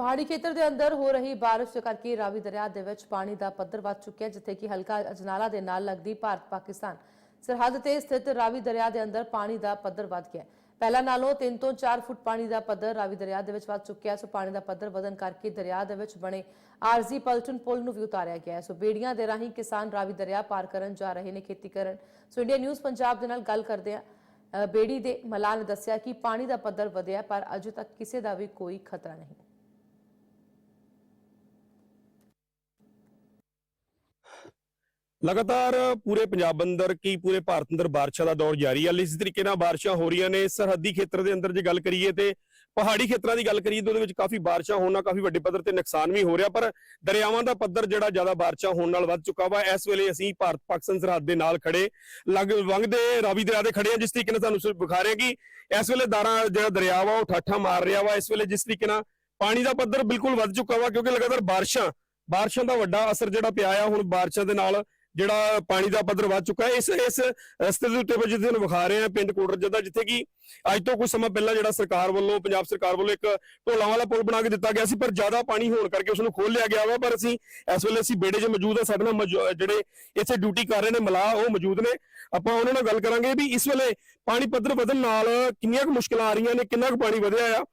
ਪਹਾੜੀ ਖੇਤਰ ਦੇ ਅੰਦਰ ਹੋ ਰਹੀ ਬਾਰਿਸ਼ ਦੇ ਕਰਕੇ ਰਾਵੀ ਦਰਿਆ ਦੇ ਵਿੱਚ ਪਾਣੀ ਦਾ ਪੱਧਰ ਵੱਧ ਚੁੱਕਿਆ ਜਿੱਥੇ ਕਿ ਹਲਕਾ ਅਜਨਾਲਾ ਦੇ ਨਾਲ ਲੱਗਦੀ ਭਾਰਤ ਪਾਕਿਸਤਾਨ ਸਰਹੱਦ ਤੇ ਸਥਿਤ ਰਾਵੀ ਦਰਿਆ ਦੇ ਅੰਦਰ ਪਾਣੀ ਦਾ ਪੱਧਰ ਵੱਧ ਗਿਆ ਪਹਿਲਾਂ ਨਾਲੋਂ 3 ਤੋਂ 4 ਫੁੱਟ ਪਾਣੀ ਦਾ ਪੱਧਰ ਰਾਵੀ ਦਰਿਆ ਦੇ ਵਿੱਚ ਵੱਧ ਚੁੱਕਿਆ ਸੋ ਪਾਣੀ ਦਾ ਪੱਧਰ ਵਧਣ ਕਰਕੇ ਦਰਿਆ ਦੇ ਵਿੱਚ ਬਣੇ ਆਰਜ਼ੀ ਪਲਟਨ ਪੁਲ ਨੂੰ ਵੀ ਉਤਾਰਿਆ ਗਿਆ ਹੈ। ਸੋ ਬੇੜੀਆਂ ਦੇ ਰਾਹੀਂ ਕਿਸਾਨ ਰਾਵੀ ਦਰਿਆ ਪਾਰ ਕਰਨ ਜਾ ਰਹੇ ਨੇ ਖੇਤੀ ਕਰਨ। ਸੋ ਇੰਡੀਆ ਨਿਊਜ਼ ਪੰਜਾਬ ਦੇ ਨਾਲ ਗੱਲ ਕਰਦੇ ਆ ਬੇੜੀ ਦੇ ਮਲਾਨ ਨੇ ਦੱਸਿਆ ਕਿ ਪਾਣੀ ਦਾ ਪੱਧਰ ਵਧਿਆ ਪਰ ਅਜੇ ਤੱਕ ਕਿਸੇ ਦਾ ਵੀ ਕੋਈ ਖਤਰਾ ਨਹੀਂ। ਲਗਾਤਾਰ ਪੂਰੇ ਪੰਜਾਬ ਅੰਦਰ ਕੀ ਪੂਰੇ ਭਾਰਤ ਅੰਦਰ ਬਾਰਿਸ਼ਾਂ ਦਾ ਦੌਰ ਜਾਰੀ ਹੈ ਇਸ ਤਰੀਕੇ ਨਾਲ ਬਾਰਿਸ਼ਾਂ ਹੋ ਰਹੀਆਂ ਨੇ। ਸਰਹੱਦੀ ਖੇਤਰ ਦੇ ਅੰਦਰ ਜੇ ਗੱਲ ਕਰੀਏ ਤੇ ਪਹਾੜੀ ਖੇਤਰਾਂ ਦੀ ਗੱਲ ਕਰੀਏ ਤਾਂ ਉਹਦੇ ਵਿੱਚ ਕਾਫੀ ਬਾਰਿਸ਼ਾਂ ਹੋਣ ਨਾਲ ਕਾਫੀ ਵੱਡੇ ਪੱਧਰ ਤੇ ਨੁਕਸਾਨ ਵੀ ਹੋ ਰਿਹਾ। ਪਰ ਦਰਿਆਵਾਂ ਦਾ ਪੱਧਰ ਜਿਹੜਾ ਜ਼ਿਆਦਾ ਬਾਰਿਸ਼ਾਂ ਹੋਣ ਨਾਲ ਵੱਧ ਚੁੱਕਾ ਵਾ। ਇਸ ਵੇਲੇ ਅਸੀਂ ਭਾਰਤ ਪਾਕਿਸਤਾਨ ਸਰਹੱਦ ਦੇ ਨਾਲ ਖੜੇ ਲਗ ਵੰਗਦੇ ਰਾਵੀ ਦਰਿਆ ਦੇ ਖੜੇ ਆ, ਜਿਸ ਤਰੀਕੇ ਨਾਲ ਤੁਹਾਨੂੰ ਵਿਖਾ ਰਿਹਾ ਕਿ ਇਸ ਵੇਲੇ ਦਾਰਾ ਜਿਹੜਾ ਦਰਿਆ ਵਾ, ਉਹ ਠਾਠਾ ਮਾਰ ਰਿਹਾ ਵਾ। ਇਸ ਵੇਲੇ ਜਿਸ ਤਰੀਕੇ ਨਾਲ ਪਾਣੀ ਦਾ ਪੱਧਰ ਬਿਲਕੁਲ ਵੱਧ ਚੁੱਕਾ ਵਾ, ਕਿਉਂਕਿ ਲਗਾਤਾਰ ਬਾਰਿਸ਼ਾਂ ਬਾਰਿਸ਼ਾਂ ਦਾ ਵੱਡਾ ਅਸਰ ਜਿਹੜਾ ਪਿਆ ਆ, ਹੁਣ ਬਾਰਿਸ਼ਾਂ ਦੇ ਨਾਲ ਜਿਹੜਾ ਪਾਣੀ ਦਾ ਪੱਧਰ ਵੱਧ ਚੁੱਕਾ ਹੈ ਇਸ ਇਸ ਰਸਤੇ ਦੇ ਉੱਤੇ ਜਿੱਥੇ ਤੁਹਾਨੂੰ ਵਿਖਾ ਰਹੇ ਆ ਪਿੰਡ ਕੋਟਰ ਜੱਦਾ ਜਿੱਥੇ ਕਿ ਅੱਜ ਤੋਂ ਕੁਝ ਸਮਾਂ ਪਹਿਲਾਂ ਜਿਹੜਾ ਸਰਕਾਰ ਵੱਲੋਂ ਪੰਜਾਬ ਸਰਕਾਰ ਵੱਲੋਂ ਇੱਕ ਢੋਲਾਂ ਵਾਲਾ ਪੁਲ ਬਣਾ ਕੇ ਦਿੱਤਾ ਗਿਆ ਸੀ ਪਰ ਜ਼ਿਆਦਾ ਪਾਣੀ ਹੋਣ ਕਰਕੇ ਉਸ ਨੂੰ ਖੋਲ ਲਿਆ ਗਿਆ ਵਾ ਪਰ ਅਸੀਂ ਇਸ ਵੇਲੇ ਅਸੀਂ ਬੇੜੇ 'ਚ ਮੌਜੂਦ ਆ ਸਾਡੇ ਨਾਲ ਜਿਹੜੇ ਇੱਥੇ ਡਿਊਟੀ ਕਰ ਰਹੇ ਨੇ ਮਲਾਹ ਉਹ ਮੌਜੂਦ ਨੇ। ਆਪਾਂ ਉਹਨਾਂ ਨਾਲ ਗੱਲ ਕਰਾਂਗੇ ਵੀ ਇਸ ਵੇਲੇ ਪਾਣੀ ਪੱਧਰ ਵਧਣ ਨਾਲ ਕਿੰਨੀਆਂ ਕੁ ਮੁਸ਼ਕਲਾਂ ਆ ਰਹੀਆਂ ਨੇ ਕਿੰਨਾ ਕੁ ਪਾਣੀ ਵਧਿਆ ਆ।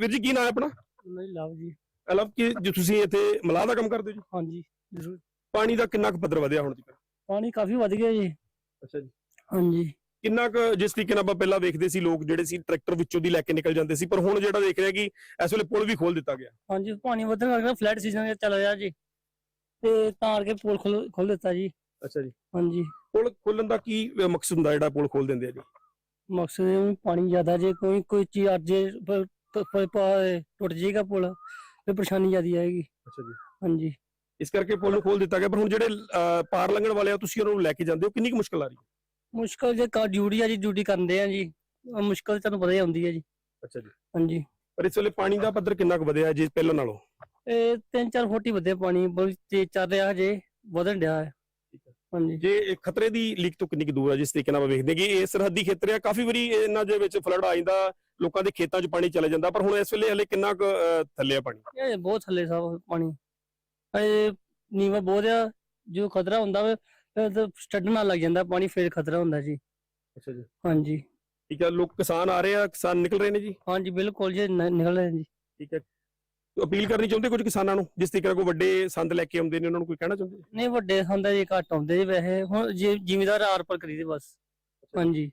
ਵੀਰ ਜੀ ਕੀ ਨਾਮ ਹੈ ਆਪਣਾ? ਨਹੀਂ ਲਵ ਜੀ। ਅਲਬ ਕਿ ਜੋ ਤੁਸੀਂ ਇੱਥੇ ਮਲਾਹ ਦਾ ਕੰਮ ਕਰਦੇ ਹੋ ਜੀ? ਹਾਂਜੀ ਜ਼ਰੂਰ। ਪਾਣੀ ਦਾ ਕਿੰਨਾ ਕੁ ਪੱਧਰ ਵਧਿਆ ਹੁਣ ਤੱਕ ਪਾਣੀ ਕਾਫੀ ਵੱਧ ਗਿਆ ਜੀ। ਅੱਛਾ ਜੀ। ਹਾਂਜੀ। ਕਿੰਨਾ ਕੁ ਜਿਸ ਤਰੀਕੇ ਨਾਲ ਆਪਾਂ ਪਹਿਲਾਂ ਵੇਖਦੇ ਸੀ ਲੋਕ ਜਿਹੜੇ ਸੀ ਟਰੈਕਟਰ ਵਿੱਚੋਂ ਦੀ ਲੈ ਕੇ ਨਿਕਲ ਜਾਂਦੇ ਸੀ ਪਰ ਹੁਣ ਜਿਹੜਾ ਦੇਖ ਰਿਹਾ ਕਿ ਇਸ ਵੇਲੇ ਪੁਲ ਵੀ ਖੋਲ ਦਿੱਤਾ ਗਿਆ। ਹਾਂਜੀ ਪਾਣੀ ਵਧਣ ਕਰਕੇ ਫਲੱਡ ਸੀਜ਼ਨ ਚੱਲ ਰਿਹਾ ਜੀ। ਤੇ ਤਾਂ ਕਰਕੇ ਪੁਲ ਖੋਲ ਖੋਲ ਦਿੱਤਾ ਜੀ। ਅੱਛਾ ਜੀ। ਹਾਂਜੀ। ਪੁਲ ਖੋਲਣ ਦਾ ਕੀ ਮਕਸਦ ਹੁੰਦਾ ਜਿਹੜਾ ਪੁਲ ਖੋਲ ਦਿੰਦੇ ਆ ਜੀ? ਮਕਸਦ ਇਹ ਪਾਣੀ ਜ਼ਿਆਦਾ ਜੇ ਕੋਈ ਕੋਈ ਚੀਜ਼ ਅੜ ਜੇ ਪ- ਪ- ਪ- ਪ- ਟੁੱਟ ਜਾਏਗਾ ਪੁਲ ਤੇ ਪਰੇਸ਼ਾਨੀ ਜ਼ਿਆਦੀ ਆਏਗੀ। ਅੱਛਾ ਜੀ। ਹਾਂਜੀ। ਇਸ ਕਰਕੇ ਪੁਲ ਨੂੰ ਖੋਲ ਦਿੱਤਾ ਗਿਆ ਪਰ ਹੁਣ ਜਿਹੜੇ ਅਹ, ਪਾਰ ਲੰਘਣ ਵਾਲੇ ਆ ਤੁਸੀਂ ਉਹਨਾਂ ਨੂੰ ਲੈ ਕੇ ਜਾਂਦੇ ਹੋ ਕਿੰਨੀ ਕੁ ਮੁਸ਼ਕਲ ਆ ਰਹੀ ਹੈ? ਮੁਸ਼ਕਲ ਜੇ ਕਾ ਡਿਊਟੀ ਆ ਜੀ ਡਿਊਟੀ ਕਰਦੇ ਆ ਜੀ ਅਹ ਮੁਸ਼ਕਲ ਤੁਹਾਨੂੰ ਪਤਾ ਹੀ ਹੁੰਦੀ ਹੈ ਜੀ। ਅੱਛਾ ਜੀ। ਹਾਂਜੀ। ਪਰ ਇਸ ਵੇਲੇ ਪਾਣੀ ਦਾ ਪੱਧਰ ਕਿੰਨਾ ਕੁ ਵਧਿਆ ਹੈ ਜੀ ਪਹਿਲਾਂ ਨਾਲੋਂ? ਇਹ ਤਿੰਨ ਚਾਰ ਫੁੱਟ ਹੀ ਵਧਿਆ ਪਾਣੀ ਬਹੁਤ ਤੇਜ਼ ਚੱਲ ਰਿਹਾ ਹਜੇ ਵਧਣ ਡਿਆ ਹੈ। ਠੀਕ ਹੈ। ਹਾਂਜੀ। ਜੇ ਇਹ ਖਤਰੇ ਦੀ ਲੀਕ ਤੋਂ ਕਿੰਨੀ ਕੁ ਦੂਰ ਹੈ ਜਿਸ ਤਰੀਕੇ ਨਾਲ ਆਪਾਂ ਵੇਖਦੇ ਹਾਂ ਕਿ ਇਹ ਸਰਹੱਦੀ ਖੇਤਰ ਹੈ ਕਾਫੀ ਵਾਰੀ ਇਹਨਾਂ ਦੇ ਵਿੱਚ ਫਲੱਡ ਆ ਜਾਂਦਾ ਲੋਕਾਂ ਦੇ ਖੇਤਾਂ 'ਚ ਪਾਣੀ ਚਲਾ ਜਾਂਦਾ ਪਰ ਹੁਣ ਇਸ ਵੇਲੇ ਹਲੇ ਕਿੰਨਾ ਕੁ ਅਹ, ਥੱਲੇ ਆ ਪਾਣੀ? ਇਹ ਬਹੁਤ ਥੱਲੇ ਸਾਹਿਬ ਪਾਣੀ। ਇਹ ਨੀਵਾ ਬਹੁਤ ਆ ਜੋ ਖਤਰਾ ਹੁੰਦਾ ਵੇ ਫਿਰ ਤਾਂ ਸਟੱਡਣਾ ਲੱਗ ਜਾਂਦਾ ਪਾਣੀ ਫਿਰ ਖਤਰਾ ਹੁੰਦਾ ਜੀ। ਅੱਛਾ ਜੀ। ਹਾਂਜੀ। ਠੀਕ ਹੈ ਲੋਕ ਕਿਸਾਨ ਆ ਰਹੇ ਆ ਕਿਸਾਨ ਨਿਕਲ ਰਹੇ ਨੇ ਜੀ? ਹਾਂਜੀ ਬਿਲਕੁਲ ਜੀ ਨ- ਨਿਕਲ ਰਹੇ ਜੀ। ਠੀਕ ਹੈ ਅਪੀਲ ਕਰਨੀ ਚਾਹੁੰਦੇ ਕੁਝ ਕਿਸਾਨਾਂ ਨੂੰ ਜਿਸ ਤਰੀਕੇ ਨਾਲ ਕੋਈ ਵੱਡੇ ਸੰਦ ਲੈ ਕੇ ਆਉਂਦੇ ਨੇ ਉਹਨਾਂ ਨੂੰ ਕੋਈ ਕਹਿਣਾ ਚਾਹੁੰਦੇ? ਨਹੀਂ ਵੱਡੇ ਹੁੰਦਾ ਜੀ ਘੱਟ ਆਉਂਦੇ ਜੀ ਵੈਸੇ। ਹੁਣ ਜੀ ਜ਼ਿਮੀਦਾਰ ਆਰ ਪਰ ਕਰੀਦੇ ਬਸ। ਹਾਂਜੀ।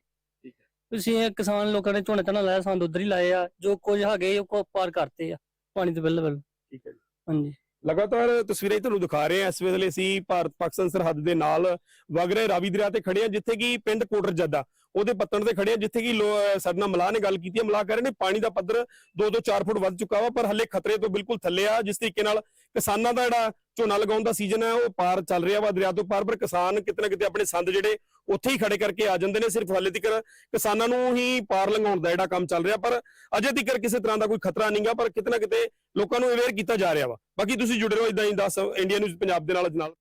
ਠੀਕ ਹੈ। ਤੁਸੀਂ ਇਹ ਕਿਸਾਨ ਲੋਕਾਂ ਨੇ ਝੋਨੇ ਤਾਂ ਲਾਇਆ ਸੰਦ ਉਧਰ ਹੀ ਲਾਏ ਆ ਜੋ ਕੁਝ ਹੈਗੇ ਉਹ ਕੋ ਪਾਰ ਕਰਤੇ ਆ ਪਾਣੀ ਤੋਂ ਬਿਲਕੁਲ ਠੀਕ ਹੈ ਜੀ। ਹਾਂਜੀ। ਲਗਾਤਾਰ ਤਸਵੀਰਾਂ ਹੀ ਤੁਹਾਨੂੰ ਦਿਖਾ ਰਹੇ ਹਾਂ। ਇਸ ਵੇਲੇ ਅਸੀਂ ਭਾਰਤ ਪਾਕਿਸਤਾਨ ਸਰਹੱਦ ਦੇ ਨਾਲ ਵਗ ਰਹੇ ਰਾਵੀ ਦਰਿਆ ਤੇ ਖੜੇ ਹਾਂ, ਜਿੱਥੇ ਕਿ ਪਿੰਡ ਕੋਟਰ ਜੱਦਾ, ਉਹਦੇ ਪੱਤਣ ਤੇ ਖੜੇ ਹਾਂ, ਜਿੱਥੇ ਕਿ ਲੋ- ਅਹ ਸਾਡੇ ਨਾਲ ਮਲਾਹ ਨੇ ਗੱਲ ਕੀਤੀ ਹੈ। ਮਲਾਹ ਕਰ ਰਹੇ ਨੇ ਪਾਣੀ ਦਾ ਪੱਧਰ 2 ਤੋਂ 4 ਫੁੱਟ ਵੱਧ ਚੁੱਕਾ ਵਾ, ਪਰ ਹੱਲੇ ਖਤਰੇ ਤੋਂ ਬਿਲਕੁਲ ਥੱਲੇ ਆ। ਜਿਸ ਤਰੀਕੇ ਨਾਲ ਕਿਸਾਨਾਂ ਦਾ ਜਿਹੜਾ ਝੋਨਾ ਲਗਾਉਣ ਦਾ ਸੀਜ਼ਨ ਹੈ, ਉਹ ਪਾਰ ਚੱਲ ਰਿਹਾ ਵਾ ਦਰਿਆ ਤੋਂ ਪਾਰ, ਪਰ ਕਿਸਾਨ ਕਿਤੇ ਨਾ ਕਿਤੇ ਆਪਣੇ ਸੰਦ ਜਿਹੜੇ ਉੱਥੇ ਹੀ ਖੜੇ ਕਰਕੇ ਆ ਜਾਂਦੇ ਨੇ ਸਿਰਫ ਹਾਲੇ ਤੱਕ ਕਿਸਾਨਾਂ ਨੂੰ ਹੀ ਪਾਰ ਲੰਘਾਉਣ ਦਾ ਜਿਹੜਾ ਕੰਮ ਚੱਲ ਰਿਹਾ, ਪਰ ਅਜੇ ਤੱਕ ਕਿਸੇ ਤਰ੍ਹਾਂ ਦਾ ਕੋਈ ਖਤਰਾ ਨਹੀਂਗਾ ਪਰ ਕਿਤੇ ਨਾ ਕਿਤੇ ਲੋਕਾਂ ਨੂੰ ਅਵੇਅਰ ਕੀਤਾ ਜਾ ਰਿਹਾ ਵਾ। ਬਾਕੀ ਤੁਸੀਂ ਜੁੜੇ ਰਹੋ ਇਦਾਂ ਹੀ ਦੱਸ ਇੰਡੀਆ ਨਿਊਜ਼ ਪੰਜਾਬ ਦੇ ਨਾਲ ਨਾਲ।